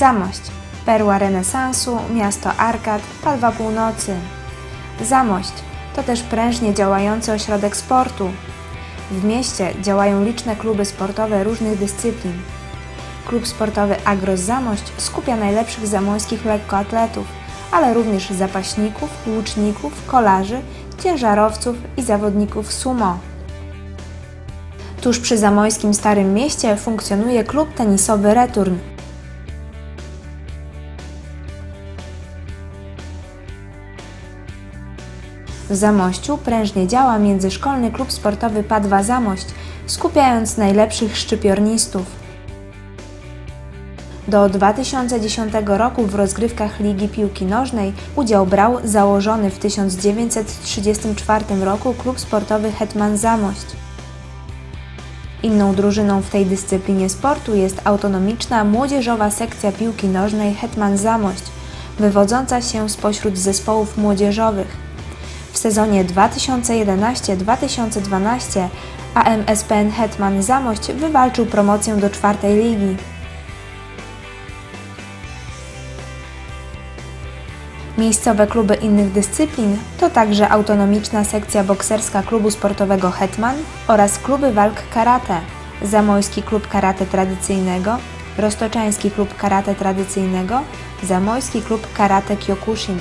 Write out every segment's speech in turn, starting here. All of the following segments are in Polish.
Zamość, perła renesansu, miasto arkad, Palwa Północy. Zamość to też prężnie działający ośrodek sportu. W mieście działają liczne kluby sportowe różnych dyscyplin. Klub sportowy Agros Zamość skupia najlepszych zamojskich lekkoatletów, ale również zapaśników, łuczników, kolarzy, ciężarowców i zawodników sumo. Tuż przy zamojskim Starym Mieście funkcjonuje klub tenisowy Return. W Zamościu prężnie działa międzyszkolny klub sportowy Padwa Zamość, skupiając najlepszych szczypiornistów. Do 2010 roku w rozgrywkach Ligi Piłki Nożnej udział brał założony w 1934 roku klub sportowy Hetman Zamość. Inną drużyną w tej dyscyplinie sportu jest autonomiczna młodzieżowa sekcja piłki nożnej Hetman Zamość, wywodząca się spośród zespołów młodzieżowych. Sezonie 2011-2012 AMSPN Hetman Zamość wywalczył promocję do czwartej ligi. Miejscowe kluby innych dyscyplin to także autonomiczna sekcja bokserska klubu sportowego Hetman oraz kluby walk karate, Zamojski Klub Karate Tradycyjnego, Roztoczański Klub Karate Tradycyjnego, Zamojski Klub Karate Kyokushin.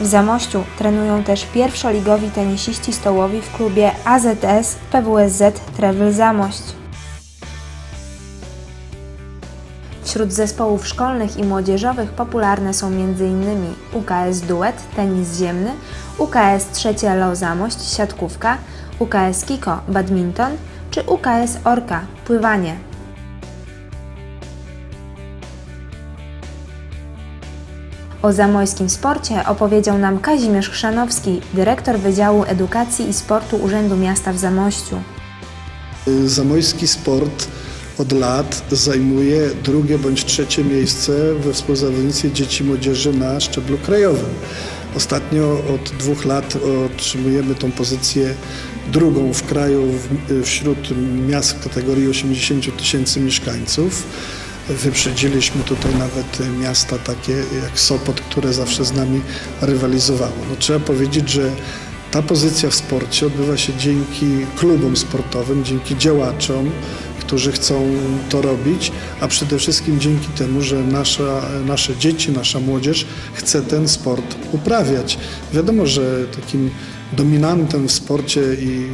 W Zamościu trenują też pierwszoligowi tenisiści stołowi w klubie AZS PWSZ Travel Zamość. Wśród zespołów szkolnych i młodzieżowych popularne są m.in. UKS Duet, tenis ziemny, UKS Trzecie LO Zamość, siatkówka, UKS Kiko, badminton czy UKS Orka, pływanie. O zamojskim sporcie opowiedział nam Kazimierz Chrzanowski, dyrektor Wydziału Edukacji i Sportu Urzędu Miasta w Zamościu. Zamojski sport od lat zajmuje drugie bądź trzecie miejsce we współzawodnictwie dzieci i młodzieży na szczeblu krajowym. Ostatnio od dwóch lat otrzymujemy tą pozycję drugą w kraju wśród miast w kategorii 80 tysięcy mieszkańców. Wyprzedziliśmy tutaj nawet miasta takie jak Sopot, które zawsze z nami rywalizowało. No, trzeba powiedzieć, że ta pozycja w sporcie odbywa się dzięki klubom sportowym, dzięki działaczom, którzy chcą to robić, a przede wszystkim dzięki temu, że nasza, nasze dzieci, nasza młodzież chce ten sport uprawiać. Wiadomo, że takim dominantem w sporcie i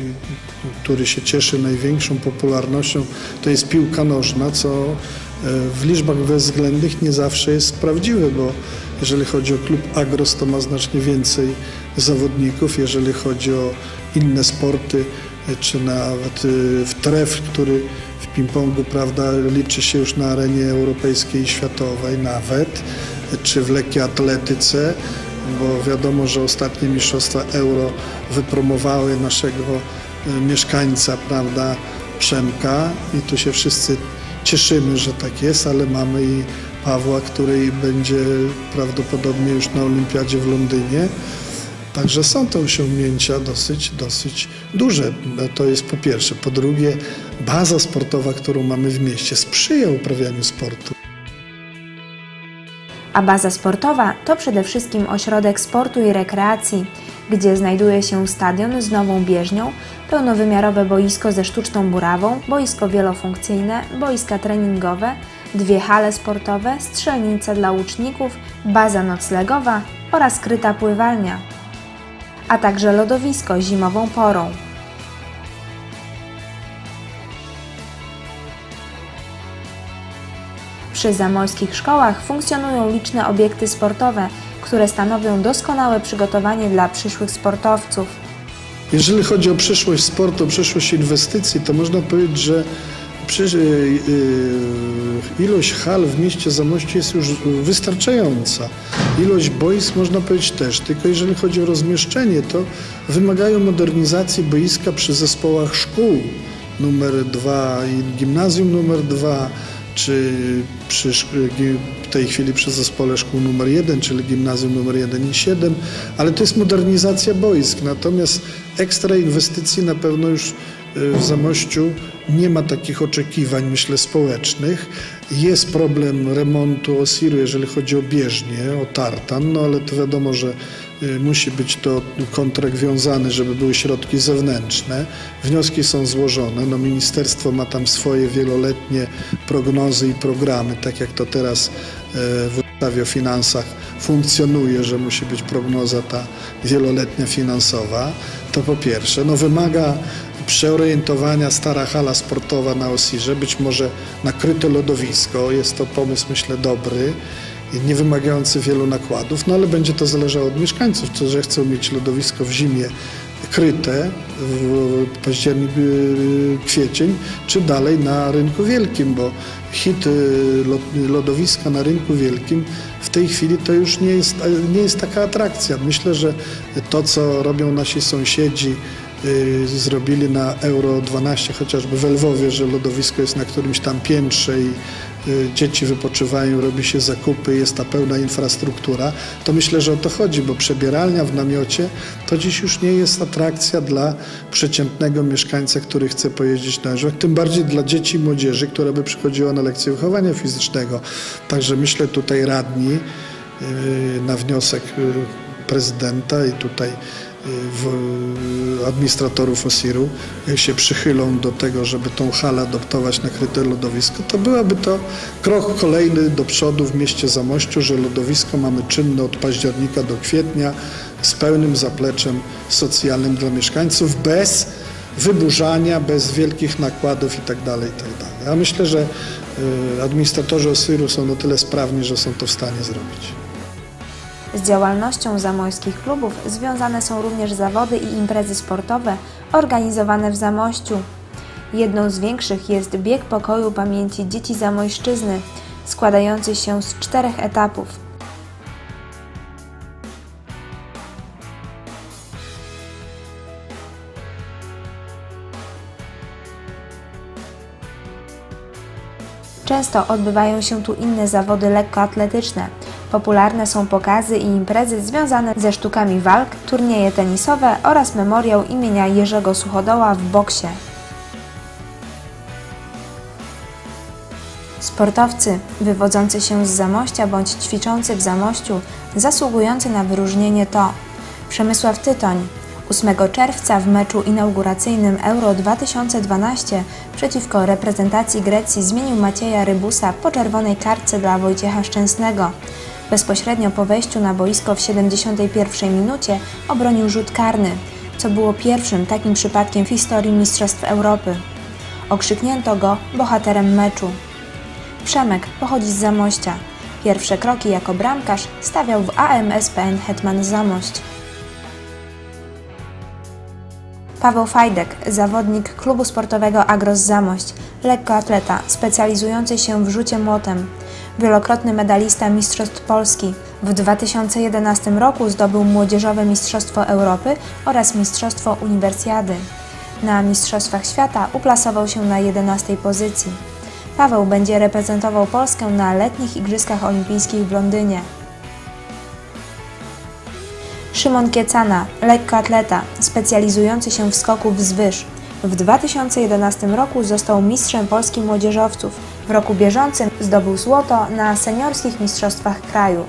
który się cieszy największą popularnością, to jest piłka nożna, co e, w liczbach bezwzględnych nie zawsze jest prawdziwe, bo jeżeli chodzi o klub Agros, to ma znacznie więcej zawodników. Jeżeli chodzi o inne sporty, e, czy nawet e, w tref, który w ping-pongu prawda, liczy się już na arenie europejskiej i światowej nawet, czy w lekkiej atletyce, bo wiadomo, że ostatnie mistrzostwa euro wypromowały naszego e, mieszkańca, prawda, Przemka i tu się wszyscy cieszymy, że tak jest, ale mamy i Pawła, który będzie prawdopodobnie już na olimpiadzie w Londynie. Także są to osiągnięcia dosyć, dosyć duże. To jest po pierwsze. Po drugie, baza sportowa, którą mamy w mieście, sprzyja uprawianiu sportu. A baza sportowa to przede wszystkim ośrodek sportu i rekreacji, gdzie znajduje się stadion z nową bieżnią, pełnowymiarowe boisko ze sztuczną burawą, boisko wielofunkcyjne, boiska treningowe, dwie hale sportowe, strzelnice dla łuczników, baza noclegowa oraz kryta pływalnia, a także lodowisko zimową porą. Przy zamojskich szkołach funkcjonują liczne obiekty sportowe, które stanowią doskonałe przygotowanie dla przyszłych sportowców. Jeżeli chodzi o przyszłość sportu, przyszłość inwestycji, to można powiedzieć, że przy, yy, ilość hal w mieście Zamościu jest już wystarczająca. Ilość boisk można powiedzieć też, tylko jeżeli chodzi o rozmieszczenie, to wymagają modernizacji boiska przy zespołach szkół numer 2 i gimnazjum numer 2 czy przy, w tej chwili przy zespole szkół numer 1, czyli gimnazjum numer 1 i 7, ale to jest modernizacja boisk. Natomiast ekstra inwestycji na pewno już w Zamościu nie ma takich oczekiwań, myślę, społecznych. Jest problem remontu Osiru, jeżeli chodzi o bieżnię, o tartan, no ale to wiadomo, że y, musi być to kontrakt wiązany, żeby były środki zewnętrzne. Wnioski są złożone. No, ministerstwo ma tam swoje wieloletnie prognozy i programy, tak jak to teraz y, w ustawie o finansach funkcjonuje, że musi być prognoza ta wieloletnia finansowa. To po pierwsze. No, wymaga przeorientowania stara hala sportowa na Osirze, być może nakryte lodowisko. Jest to pomysł, myślę, dobry nie wymagający wielu nakładów, no ale będzie to zależało od mieszkańców, czy że chcą mieć lodowisko w zimie kryte w październik, y, kwiecień, czy dalej na rynku wielkim, bo hit y, lo- lodowiska na rynku wielkim w tej chwili to już nie jest, nie jest taka atrakcja. Myślę, że to, co robią nasi sąsiedzi, zrobili na Euro 12, chociażby w Lwowie, że lodowisko jest na którymś tam piętrze i y, dzieci wypoczywają, robi się zakupy, jest ta pełna infrastruktura, to myślę, że o to chodzi, bo przebieralnia w namiocie to dziś już nie jest atrakcja dla przeciętnego mieszkańca, który chce pojeździć na łyżwach, tym bardziej dla dzieci i młodzieży, która by przychodziła na lekcję wychowania fizycznego. Także myślę tutaj radni y, na wniosek y, prezydenta i tutaj y, administratorów OSIR-u jak się przychylą do tego, żeby tą halę adoptować na kryte lodowisko, to byłaby to krok kolejny do przodu w mieście Zamościu, że lodowisko mamy czynne od października do kwietnia z pełnym zapleczem socjalnym dla mieszkańców, bez wyburzania, bez wielkich nakładów itd. itd. Ja myślę, że y, administratorzy OSIR-u są na tyle sprawni, że są to w stanie zrobić. Z działalnością zamojskich klubów związane są również zawody i imprezy sportowe organizowane w Zamościu. Jedną z większych jest Bieg Pokoju Pamięci Dzieci Zamojszczyzny, składający się z czterech etapów. Często odbywają się tu inne zawody lekkoatletyczne. Popularne są pokazy i imprezy związane ze sztukami walk, turnieje tenisowe oraz memoriał imienia Jerzego Suchodoła w boksie. Sportowcy wywodzący się z Zamościa bądź ćwiczący w Zamościu, zasługujący na wyróżnienie to Przemysław Tytoń 8 czerwca w meczu inauguracyjnym Euro 2012 przeciwko reprezentacji Grecji zmienił Macieja Rybusa po czerwonej kartce dla Wojciecha Szczęsnego. Bezpośrednio po wejściu na boisko w 71 minucie obronił rzut karny, co było pierwszym takim przypadkiem w historii Mistrzostw Europy. Okrzyknięto go bohaterem meczu. Przemek pochodzi z Zamościa. Pierwsze kroki jako bramkarz stawiał w AMSPN Hetman Zamość. Paweł Fajdek, zawodnik klubu sportowego Agros Zamość, lekkoatleta specjalizujący się w rzucie młotem. Wielokrotny medalista Mistrzostw Polski. W 2011 roku zdobył Młodzieżowe Mistrzostwo Europy oraz Mistrzostwo Uniwersjady. Na Mistrzostwach Świata uplasował się na 11 pozycji. Paweł będzie reprezentował Polskę na letnich Igrzyskach Olimpijskich w Londynie. Szymon Kiecana, lekkoatleta, specjalizujący się w skoku wzwyż. W 2011 roku został mistrzem Polski młodzieżowców. W roku bieżącym zdobył złoto na seniorskich mistrzostwach kraju.